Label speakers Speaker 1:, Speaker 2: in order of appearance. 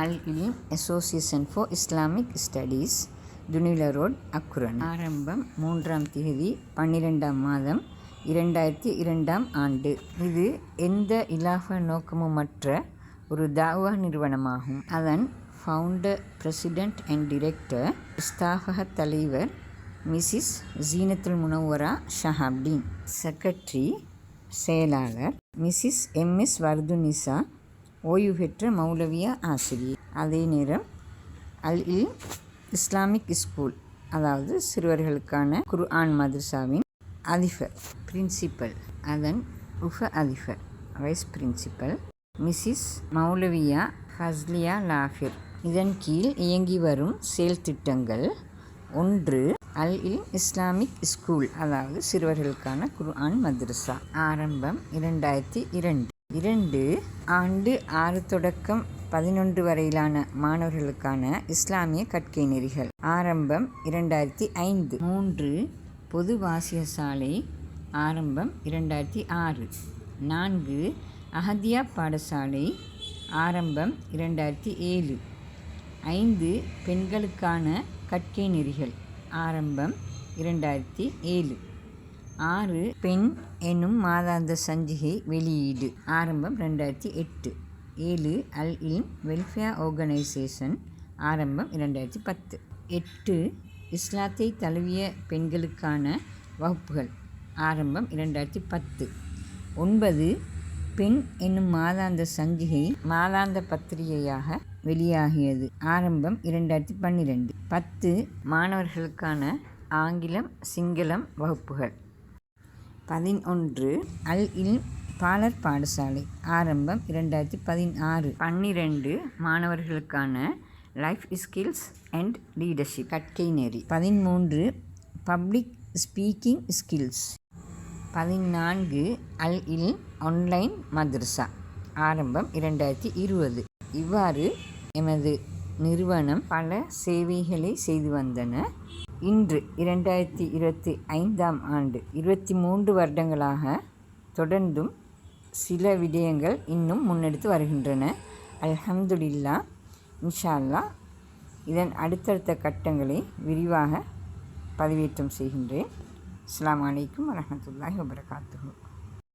Speaker 1: Al association for Islamic studies துனில road Akurana ஆரம்பம் மூன்றாம் தேதி பன்னிரெண்டாம் மாதம் இரண்டாயிரத்தி இரண்டாம் ஆண்டு. இது எந்த இலாப நோக்கமுமற்ற ஒரு தாவா நிறுவனமாகும். அதன் ஃபவுண்டர் பிரசிடெண்ட் அண்ட் டிரெக்டர் ஸ்தாபக தலைவர் மிசிஸ் ஜீனத்துல் முனவரா ஷஹாப்டீன் செக்ரட்டரி செயலாளர் மிசிஸ் எம்எஸ் வர்துனிசா ஓய்வு பெற்ற மௌலவியா ஆசிரியர். அதே நேரம் அல் இல் இஸ்லாமிக் ஸ்கூல் அதாவது சிறுவர்களுக்கான குரு ஆன் மதர்சாவின் அதிபர் பிரின்சிபல். அதன் உஃப அதிபர் வைஸ் பிரின்சிபல் மிஸ்ஸிஸ் மௌலவியா ஹஸ்லியா லாஹிர். இதன் கீழ் இயங்கி வரும் செயல் திட்டங்கள் ஒன்று அல் இல் இஸ்லாமிக் ஸ்கூல் அதாவது சிறுவர்களுக்கான குர்ஆன் மதரசா. ஆரம்பம் இரண்டாயிரத்தி இரண்டு. இரண்டு ஆண்டு ஆறு தொடக்கம் பதினொன்று வரையிலான மாணவர்களுக்கான இஸ்லாமிய கற்கை நெறிகள். ஆரம்பம் இரண்டாயிரத்தி ஐந்து. மூன்று பொது வாசிய சாலை. ஆரம்பம் இரண்டாயிரத்தி ஆறு. நான்கு அஹதியா பாடசாலை. ஆரம்பம் இரண்டாயிரத்தி ஏழு. ஐந்து பெண்களுக்கான கற்கை நெறிகள். ஆரம்பம் இரண்டாயிரத்தி ஏழு. ஆறு பெண் எனும் மாதாந்த சஞ்சிகை வெளியீடு. ஆரம்பம் ரெண்டாயிரத்தி எட்டு. ஏழு அல் இல்ம் வெல்ஃபேர் ஆர்கனைசேஷன். ஆரம்பம் இரண்டாயிரத்தி பத்து. எட்டு இஸ்லாத்தை தழுவிய பெண்களுக்கான வகுப்புகள். ஆரம்பம் இரண்டாயிரத்தி பத்து. ஒன்பது பெண் என்னும் மாதாந்த சஞ்சிகை மாதாந்த பத்திரிகையாக வெளியாகியது. ஆரம்பம் இரண்டாயிரத்தி பன்னிரெண்டு. பத்து மாணவர்களுக்கான ஆங்கிலம் சிங்களம் வகுப்புகள். பதினொன்று அல் இல் பாலர் பாடசாலை ஆரம்பம் இரண்டாயிரத்தி பதினாறு. பன்னிரெண்டு மாணவர்களுக்கான லைஃப் ஸ்கில்ஸ் அண்ட் லீடர்ஷிப் கற்கை நெறி பதிமூன்று பப்ளிக் ஸ்பீக்கிங் ஸ்கில்ஸ் பதினான்கு அல் இல் ஆன்லைன் மத்ரஸா ஆரம்பம் இரண்டாயிரத்தி இருபது. இவ்வாறு எமது நிறுவனம் பல சேவைகளை செய்து வந்தன. இன்று இரண்டாயிரத்தி இருபத்தி ஐந்தாம் ஆண்டு இருபத்தி மூன்று வருடங்களாக தொடர்ந்தும் சில விடயங்கள் இன்னும் முன்னெடுத்து வருகின்றன. அல்ஹம்துலில்லா இன்ஷால்லா இதன் அடுத்தடுத்த கட்டங்களை விரிவாக பதிவேற்றம் செய்கின்றேன். அஸ்லாம் வலைக்கம் வரமத்துல்லாஹி வபரகாத்துஹூ.